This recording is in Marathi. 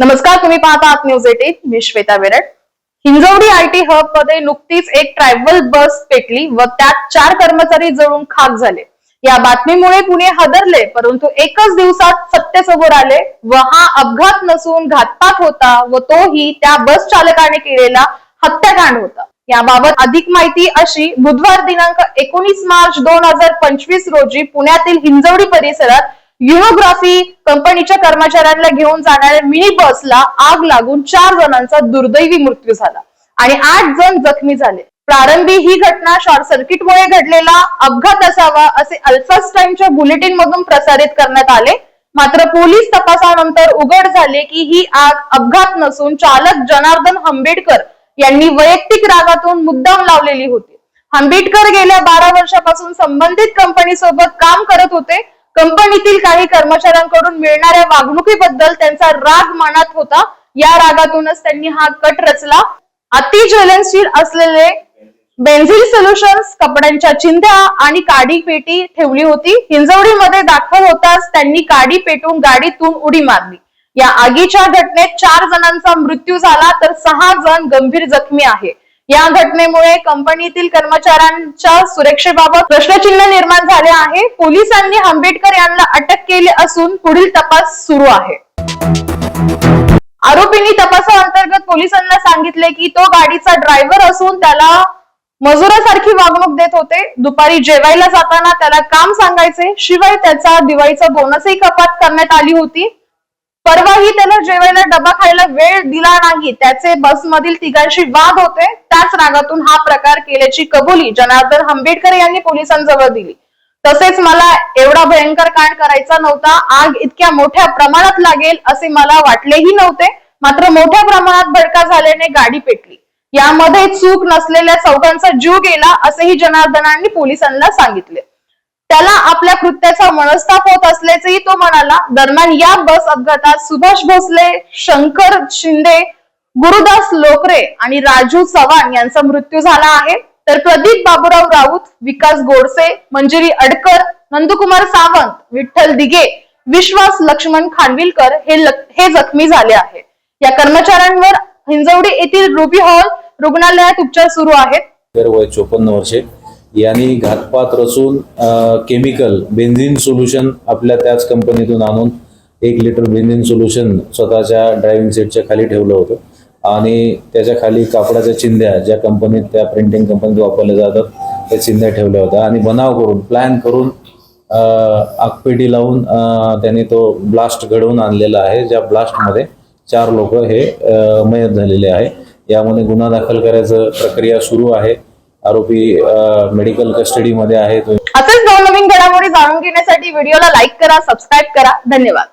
नमस्कार तुम्ही पाहता आहात न्यूज एटीन. मी श्वेता बेरड. हिंजवडी आयटी हबमध्ये नुकतीच एक ट्रॅव्हल बस पेटली व त्यात चार कर्मचारी जळून खाक झाले. या बातमीमुळे पुणे हादरले परंतु एकच दिवसात सत्य समोर आले व हा अपघात नसून घातपात होता व तोही त्या बस चालकाने केलेला हत्याकांड होता. याबाबत अधिक माहिती अशी बुधवार दिनांक एकोणीस मार्च दोन हजार पंचवीस रोजी पुण्यातील हिंजवडी परिसरात युनोग्राफी कंपनीच्या कर्मचाऱ्यांना घेऊन जाणाऱ्या मिनी बसला आग लागून चार जणांचा दुर्दैवी मृत्यू झाला. आणि आठ जण जखमी झाले. प्रारंभी ही घटना शॉर्ट सर्किटमुळे घडलेला अपघात असावा असे अल्फास टाइमच्या बुलेटिन मधून प्रसारित करण्यात आले. मात्र पोलीस तपासानंतर उघड झाले की ही आग अपघात नसून चालक जनार्दन हंबेडकर यांनी वैयक्तिक रागातून मुद्दाम लावलेली होती. हंबेडकर गेल्या बारा वर्षापासून संबंधित कंपनीसोबत काम करत होते. कंपनीतील काही कर्मचाऱ्यांकडून मिळणाऱ्या वागणुकीबद्दल त्यांचा राग मनात होता. या रागातूनच त्यांनी हा कट रचला. अति ज्वलनशील असलेले बेन्झिल सोल्युशन्स कपड्यांच्या चिंध्या आणि काडी पेटी ठेवली होती. हिंजवडीमध्ये दाखल होताच त्यांनी काडी पेटून गाडीतून उडी मारली. या आगीच्या घटनेत चार जणांचा मृत्यू झाला तर सहा जण गंभीर जखमी आहे या घटनेमुळे कंपनीतील कर्मचाऱ्यांच्या सुरक्षेबाबत प्रश्नचिन्ह निर्माण झाले आहे. पोलिसांनी आंबेडकर यांना अटक केली असून पुढील तपास सुरू आहे. आरोपींनी तपासाअंतर्गत पोलिसांना सांगितले की तो गाडीचा ड्रायव्हर असून त्याला मजुरासारखी वागणूक देत होते. दुपारी जेवायला जाताना त्याला काम सांगायचे. शिवाय त्याचा दिवाळीचा बोनसही कपात करण्यात आली होती. परवाही त्याला जेवायला डबा खायला वेळ दिला नाही. त्याचे बसमधील तिघांशी वाद होते. त्याच रागातून हा प्रकार केल्याची कबुली जनार्दन आंबेडकर यांनी पोलिसांजवळ दिली. तसेच मला एवढा भयंकर कांड करायचा नव्हता. आग इतक्या मोठ्या प्रमाणात लागेल असे मला वाटलेही नव्हते. मात्र मोठ्या प्रमाणात भडका झाल्याने गाडी पेटली. यामध्ये चूक नसलेल्या चौघांचा जीव गेला असेही जनार्दनांनी पोलिसांना सांगितले. त्याला आपल्या कृत्याचा मनस्ताप होत असल्याचेही तो म्हणाला. दरम्यान या बस अपघातात सुभाष भोसले शंकर शिंदे गुरुदास लोकरे आणि राजू चव्हाण यांचा मृत्यू झाला आहे. तर प्रदीप बाबूराव राऊत विकास गोडसे मंजिरी अडकर नंदकुमार सावंत विठ्ठल दिगे विश्वास लक्ष्मण खानविलकर हे लक- हे जखमी झाले आहे या कर्मचाऱ्यांवर हिंजवडी येथील रुबी हॉल रुग्णालयात उपचार सुरू आहेत. चोपन्न वर्षे यांनी घातपात रचून केमिकल बेन्झिन सोल्युशन आपल्या त्याच कंपनीतून आणून एक लिटर बेन्झिन सोल्युशन स्वतःच्या ड्रायव्हिंग सीटच्या खाली ठेवलं होतं. आणि त्याच्याखाली कापडाच्या चिंध्या ज्या कंपनीत त्या प्रिंटिंग कंपनीत वापरल्या जातात त्या चिंध्या ठेवल्या होत्या. आणि बनाव करून प्लॅन करून आगपेटी लावून त्याने त्यांनी तो ब्लास्ट घडवून आणलेला आहे ज्या ब्लास्टमध्ये चार लोक हे मयत झालेले आहे. यामध्ये गुन्हा दाखल करायचं प्रक्रिया सुरू आहे. आरोपी मेडिकल कस्टडीमध्ये आहे तो. असेच नवनवीन घडामोडी जाणून घेण्यासाठी व्हिडिओला लाईक करा सबस्क्राईब करा. धन्यवाद.